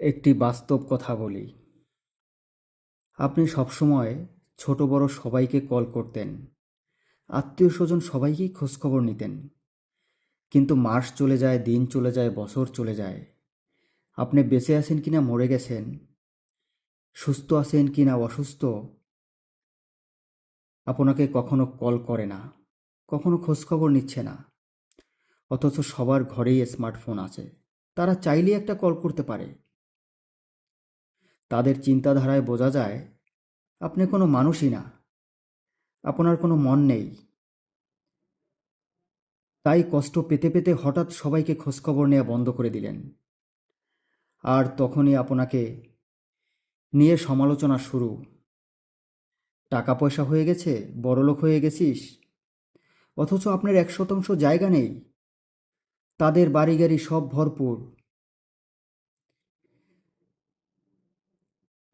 একটি বাস্তব কথা বলি। আপনি সবসময় ছোট বড় সবাইকে কল করতেন। আত্মীয় স্বজন সবাইকেই খোঁজখবর নিতেন। কিন্তু মাস চলে যায়, দিন চলে যায়, বছর চলে যায়। আপনি বেঁচে আছেন কিনা মরে গেছেন? সুস্থ আছেন কিনা অসুস্থ? আপনাকে কখনো কল করে না, কখনো খোঁজখবর নিচ্ছে না। অথচ সবার ঘরেই স্মার্টফোন আছে। তারা চাইলেই একটা কল করতে পারে। তাদের চিন্তাধারায় বোঝা যায়, আপনি কোনো মানুষই না। আপনার কোনো মন নেই। তাই কষ্ট পেতে পেতে হঠাৎ সবাইকে খোঁজখবর নেওয়া বন্ধ করে দিলেন। আর তখনই আপনাকে নিয়ে সমালোচনা শুরু। টাকা পয়সা হয়ে গেছে বড়লোক হয়ে গেছিস। অথচ আপনার এক শতাংশ জায়গা নেই। তাদের বাড়ি গাড়ি সব ভরপুর।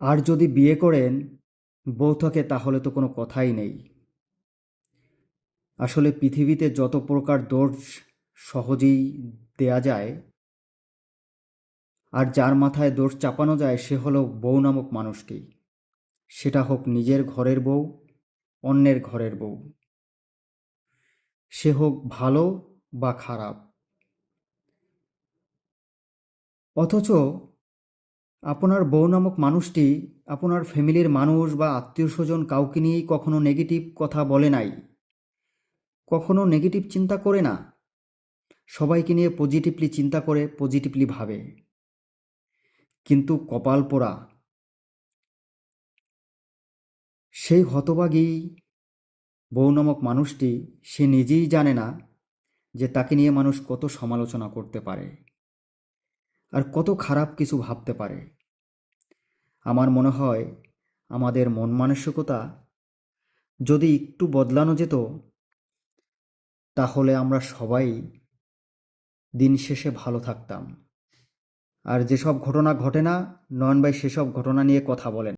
আর যদি বিয়ে করেন বউ থাকে তাহলে তো কোনো কথাই নেই। আসলে পৃথিবীতে যত প্রকার দোষ সহজেই দেয়া যায় আর যার মাথায় দোষ চাপানো যায়, সে হলো বউ নামক মানুষটি। সেটা হোক নিজের ঘরের বউ, অন্যের ঘরের বউ। সে হোক ভালো বা খারাপ। অথচ আপনার বউ নামক মানুষটি আপনার ফ্যামিলির মানুষ বা আত্মীয় স্বজন কাউকে নিয়েই কখনো নেগেটিভ কথা বলে নাই। কখনো নেগেটিভ চিন্তা করে না। সবাইকে নিয়ে পজিটিভলি চিন্তা করে পজিটিভলি ভাবে। কিন্তু কপাল পোড়া। সেই হতবাগী বউ নামক মানুষটি সে নিজেই জানে না যে তাকে নিয়ে মানুষ কত সমালোচনা করতে পারে। আর কত খারাপ কিছু ভাবতে পারে। আমার মনে হয় আমাদের মন মানসিকতা যদি একটু বদলানো যেত, তাহলে আমরা সবাই দিন শেষে ভালো থাকতাম। আর যেসব ঘটনা ঘটে না, নয়ন ভাই সেসব ঘটনা নিয়ে কথা বলেন।